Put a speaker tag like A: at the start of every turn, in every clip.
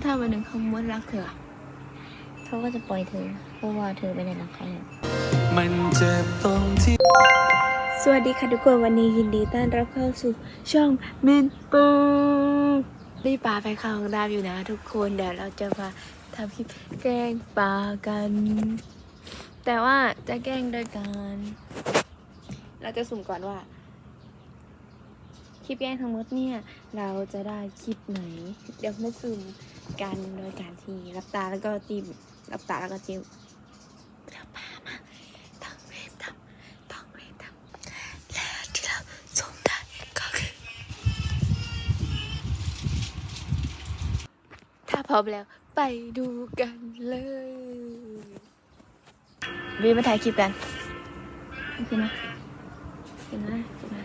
A: แล้วถ้าวันหนึ่งเขาม้วนรักเธออะ
B: เขาก็จะปล่อยเธอ เพราะว่าเธอไม่ได้รักเขาแล้ว
C: มันเจ็บตรงที่
A: สวัสดีค่ะทุกคนวันนี้ยินดีต้อนรับเข้าสู่ช่องมินปูรีบปลาไปเข้าห้องน้ำอยู่นะ ทุกคนเดี๋ยวเราจะมาทำคลิปแกล้งปลากัน แต่ว่าจะแกล้งโดยการเราจะสุ่มก่อนว่า คลิปแกล้งทั้งหมดเนี่ย เราจะได้คลิปไหน เดี๋ยวมาสุ่ม กันโดยการที่รับตาแล้วก็จิ้มรับตาแล้วก็จิ้มเราปลามาต้องรีบทำต้องรีบทำและที่เราส่งได้ก็คือถ้าพร้อมแล้วไปดูกันเลยวีมาถ่ายคลิปกันโอเคไหมเห็นไหมเห็นไหม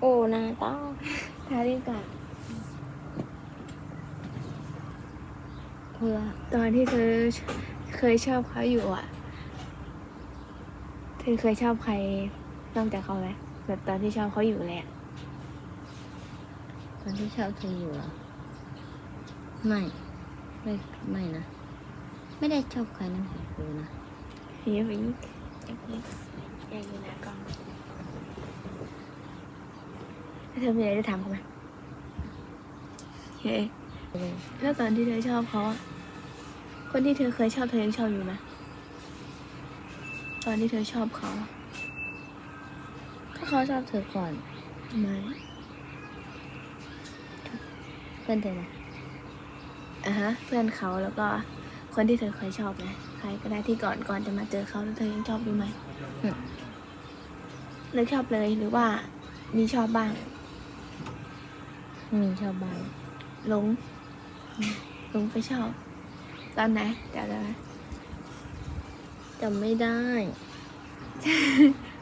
B: โอ้หน้าตา
A: ถ่ายรีบกันเพื่อ ตอนที่เธอเคยชอบเขาอยู่อะ เธอเคยชอบใครนอกจากเขาไหมแบบตอนที่ชอบเขาอยู่เลยอะ
B: ตอนที่ชอบเธออยู่เหรอ ไม่ ไม่ไม่นะ ไม่ได้ชอบใครนั่นคือนะ
A: เฮียวิงอย่างนี้อย่างนี้นะกล้องแล้วเธอมีอะไรจะถามเขาไหมเฮ้ ยแล้วตอนที่เธอชอบเขาอะคนที่เธอเคยชอบเธอยังชอบอยู่ไหมตอนที่เธอชอบเขาอะ
B: ก็เขาชอบเธอก่อน
A: ไม่
B: เพื่อนเธอนะ
A: อะฮะ เพื่อนเขาแล้วก็คนที่เธอเคยชอบไงใครก็ได้ที่ก่อนก่อนจะมาเจอเขาแล้วเธอยังชอบอยู่ไหมเลิกชอบเลยหรือว่ามีชอบบ้าง
B: มีชอบบ้าง
A: หลงห ลงไปชอบ ตอนไหนจำได้ไหม
B: จำไม่ได้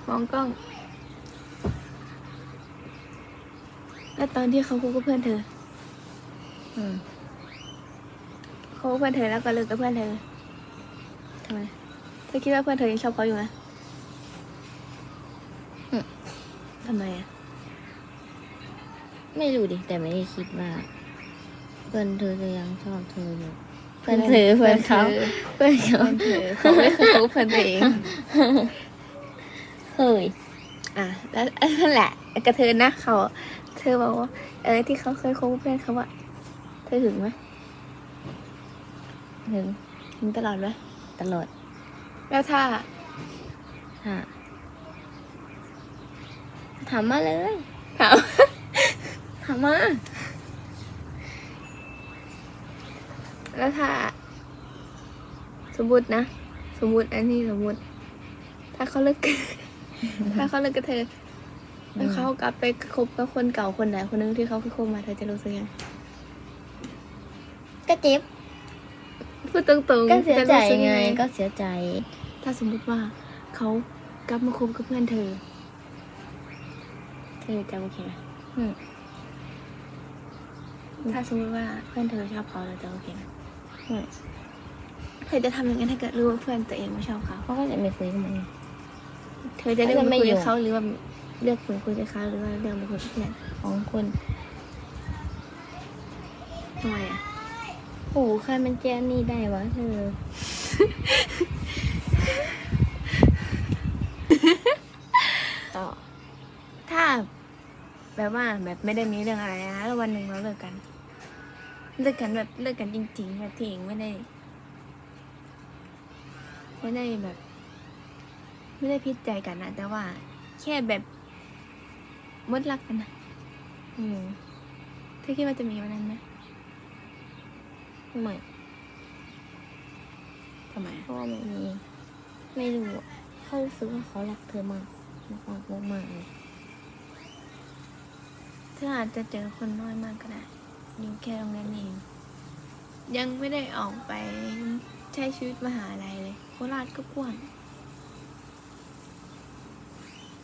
A: มองกล้อง แล้วตอนที่เขาคบกับเพื่อนเธอ
B: อืม
A: เขาคบกับเพื่อนเธอแล้วก็เลิกกับเพื่อนเธอทำไมเธอคิดว่าเพื่อนเธอยังชอบเขาอยู่ไหมทำไมอะ
B: ไม่รู้ดิ แต่ไม่ได้คิดว่า เพื่อนเธอจะยังชอบเธออยู่เพื่อนเธอเพื่อนเขาเพื่อนเขา
A: เพื่อนเธอเขาไม่เคยคบกับเพื่อนตัวเอง
B: เคย
A: อะแล้วนั่นแหละกระเทินนะเขาเธอบอกว่าเออที่เขาเคยคบกับเพื่อนเขาอะเธอหึงไหม
B: ถึง
A: หึงตลอดไหม
B: ตลอด
A: แล้วถ้า
B: ค่ะถามมาเลย
A: ถาม
B: ถามมา
A: แล้วถ้า สมมตินะ สมมติอันนี้สมมติ ถ้าเขาเลิกกันถ้าเขาเลิกกับเธอ แล้วเขากลับไปคบกับคนเก่าคนไหนคนนึงที่เขาเคยคบมาเธอจะรู้สึกยังไง
B: ก็เจ็บ
A: พูดตรงๆ
B: ก็เสียใจ
A: จะรู้สึก
B: ไงก็เสียใจ
A: ถ้าสมมติว่าเขากลับมาคบกับเพื่อนเธอเธอจะโอเคไหม
B: อืม
A: ถ้าสมมติว่าเพื่อนเธอชอบเขาเราจะโอเคไหม
B: อืม
A: เธอจะทำยังไงถ้าเกิดรู้ว่าเพื่อนตัวเองไม่ชอบเขา
B: เขาก็จะไม่คุยกับมัน
A: เธอจะเลือก
B: ก็จะไม่
A: มาคุย
B: อยู่
A: กับเขาหรือว่าเลือกมาคุยกับเขาหรือว่าเลือกมาคุยกับเพื่อน
B: ของคน
A: ทำไมอะ
B: โอ้ใครมันแจ้นี่ได้วะเธอ
A: ต่อถ้าแบบว่าแบบไม่ได้มีเรื่องอะไรนะแล้ววันหนึ่งเราเลิกกัน เลิกกันแบบเลิกกันจริงๆแบบที่เองไม่ได้ไม่ได้แบบ ไม่ได้พิดใจกันนะแต่ว่า แค่แบบมดรักกันนะ
B: อืม
A: เธอคิดว่าจะมีวันนั้นไหม
B: ไม่
A: ทำไม
B: เพราะว่าไม่มีไม่รู้อะเขารู้สึกว่าเขารักเธอมากมากมากมากเลย
A: เธออาจจะเจอคนน้อยมากก็ได้ อยู่แค่โรงเรียนเอง ยังไม่ได้ออกไปใช้ชีวิตมหาลัยเลย โคราชก็กว้าง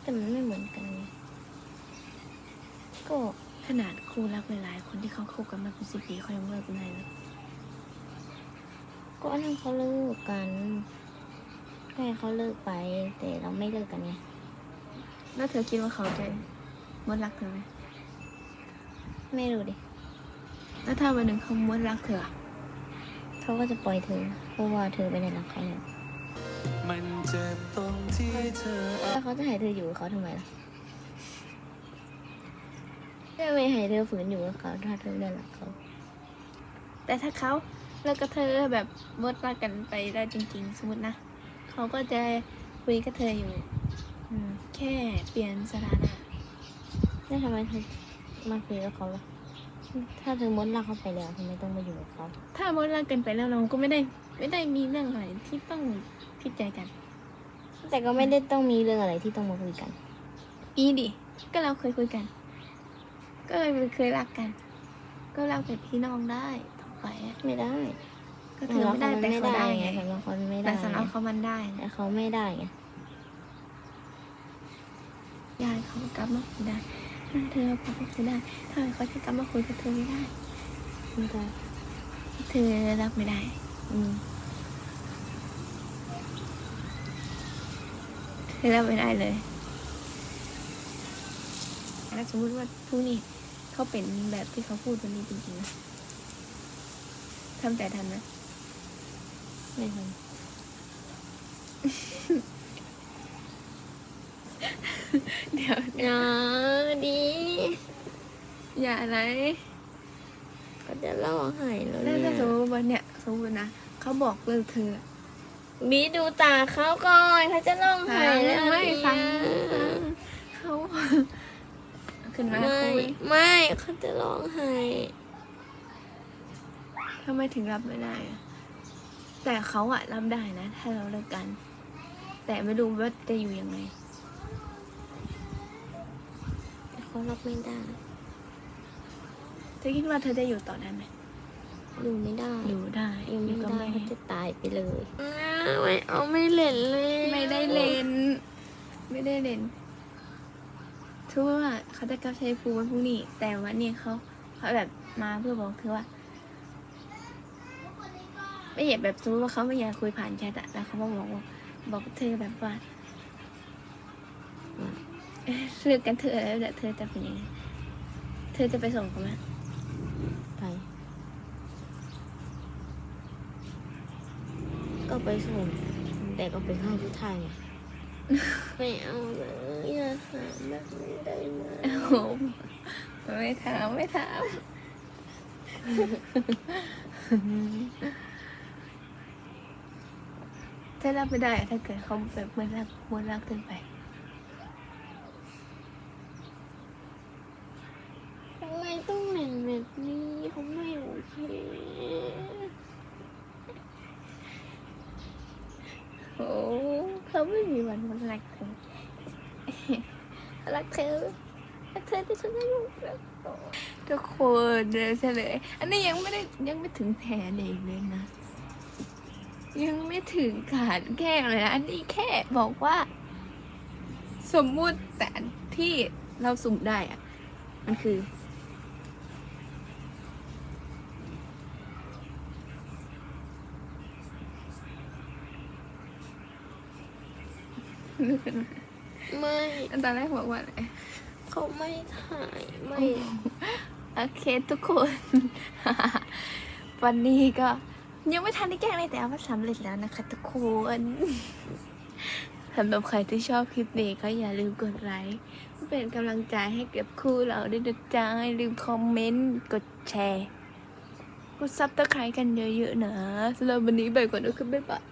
B: แต่มันไม่เหมือนกันไงก็
A: ขนาดครูรักหลายๆ คนที่เขาคบกันมาเป็นสิบปีเขายังเลิกกันได้เลย
B: ก็อันนั้นเขาเลิกกันแค่เขาเลิกไป แต่เราไม่เลิกกันไง
A: แล้วเธอคิดว่าเขาจะมดรักเธอไหม
B: ไม่รู้ดิ
A: แล้วถ้าวันหนึ่งเขาม้วนรักเธออะ
B: เขาก็จะปล่อยเธอ เพราะว่าเธอไม่ได้รักเขาแล้ว
C: มันเจ็บตรงที่เธอ
B: แล้วเขาจะให้เธออยู่กับเขาทำไมล่ะทำไมให้เธอฝืนอยู่กับเขาถ้าเธอไม่ได้รักเขา
A: แต่ถ้าเขาเลิกกับเธอแบบม้วนรักกันไปได้จริง ๆ สมมตินะ เขาก็จะคุยกับเธออยู่
B: อืม
A: แค่เปลี่ยนสถานะ
B: แล้วทำไมเธอมาคุยกับเขาล่ะ ถ้าเธอม้วนรักเขาไปแล้วทำไมต้องมาอยู่กับเขา
A: ถ้าม้วนรักกันไปแล้วเราก็ไม่ได้ไม่ได้มีเรื่องอะไรที่ต้องพิจารกัน
B: แต่ก็ไม่ได้ต้องมีเรื่องอะไรที่ต้องมาคุยกัน
A: อีดิ ก็เราเคยคุยกัน ก็เลยเคยรักกัน ก็รักแบบพี่น้องได้ต่อไปอะ
B: ไม่ได้
A: ก็เธอไม่ได้แต่เขาได้ไง
B: สำหรับเขาไม่ได้
A: แต่สำหรับเขามันได้
B: แต่เขาไม่ได้ไง
A: ยายเขากลับมาคุยได้ ถ้าเธอกลับมาคุยได้ถ้าเขาจะกลับมาคุยกับเธอไม่ได้
B: ไม่ได้
A: เธอรับไม่ได้
B: อืม
A: เธอรับไม่ได้เลยแล้วสมมติว่าผู้นี้เขาเป็นแบบที่เขาพูดวันนี้จริงๆนะทำแต่ทันนะ
B: ไม่ท
A: เดี๋ยวำ
B: อย่าดี
A: อย่าอะไร
B: ก็จะเล่าให้แล้ว
A: แล้ว
B: เนี่
A: ถ้ายสมมติวันเนี้ยสมมตินะเขาบอกเลิกเธอ
B: บีดูตาเขาก่อนเขาจะร้องไห้แล้ว
A: ไม่
B: เนี่ย
A: ฟัง เขาขึ้นมา
B: ไม่
A: คุย
B: ไม่เขาจะร้องไห้
A: ทำไมถึงรับไม่ได้อะแต่เขาอะรับได้นะ ถ้าเราเลิกกัน แต่ไม่รู้ว่าจะอยู่ยังไง
B: เขารับไม่ได้
A: เธอคิดว่าเธอจะอยู่ต่อได้ไหม
B: อยู่ไม่ได้
A: อยู่ได้
B: อยู่ไม่
A: กับ
B: ได้
A: แม่
B: เขาจะตายไปเลยไม่เอาไม่เล่นเลย
A: ไม่ได้เล่น ไม่ได้เล่นทุกว่าเขาจะกลับใช้ภูมิวันพรุ่งนี้ แต่วันนี้เขาเขาแบบมาเพื่อบอกเธอว่า ไม่อยากแบบสมมติว่าเขาไม่อยากคุยผ่านแชทอะแล้วเขามาบอกว่าบอกเธอแบบว่า เอ๊ะเลิกกันเธอะแล้วเดี๋ยวเธอจะเป็นยังไงเธอจะไปส่งเขาไหม
B: ไป ก็ไปส่ง แต่ก็เป็นข้างทุกทางไงไม่เอาเลยอย่าถามแบบนี้ได้ไหม
A: โอ้โหไม่ถามไม่ถามเธอรับไม่ได้อะถ้าเกิดเขาแบบเหมือนรักเหมือนรักเกินไป
B: ทำไมต้องเล่น แบบนี้เขาไม่โอเค
A: โอ้เขาไม่มีวันรักเธอรักเธอรักเธอที่ฉันไม่รู้ทุกคนเดี๋ยวเฉลยอันนี้ยังไม่ได้ยังไม่ถึงแผลเด็กเลยนะ ยังไม่ถึงขาดแกล้งเลยนะ อันนี้แค่บอกว่า สมมุติแต่อันที่เราสุ่มได้อะมันคือ
B: ไม่
A: ตอนแรกบอกว่าอะไร
B: เขาไม่ถ่ายไม่
A: โอเคทุกคน วันนี้ก็ ยังไม่ทันได้แกล้งเลยแต่ว่าสำเร็จแล้วนะคะ ทุกคนสำหรับใครที่ชอบคลิปนี้ก็อย่าลืมกดไลค์เพื่อเป็นกำลังใจให้กับคู่เราด้วยนะจ๊ะอย่าลืมคอมเมนต์ กดแชร์กดซับตะไคร้กันเยอะๆนะสำหรับวันนี้ไปก่อนนะครับบ๊ายบาย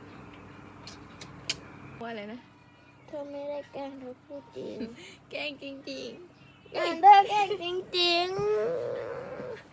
A: ว่าอะไรนะ
B: เธอไม่ได้แกล้งเธอพูดจริง
A: แกล้งจริง
B: ๆ แกงเธอแกล้งจริงๆ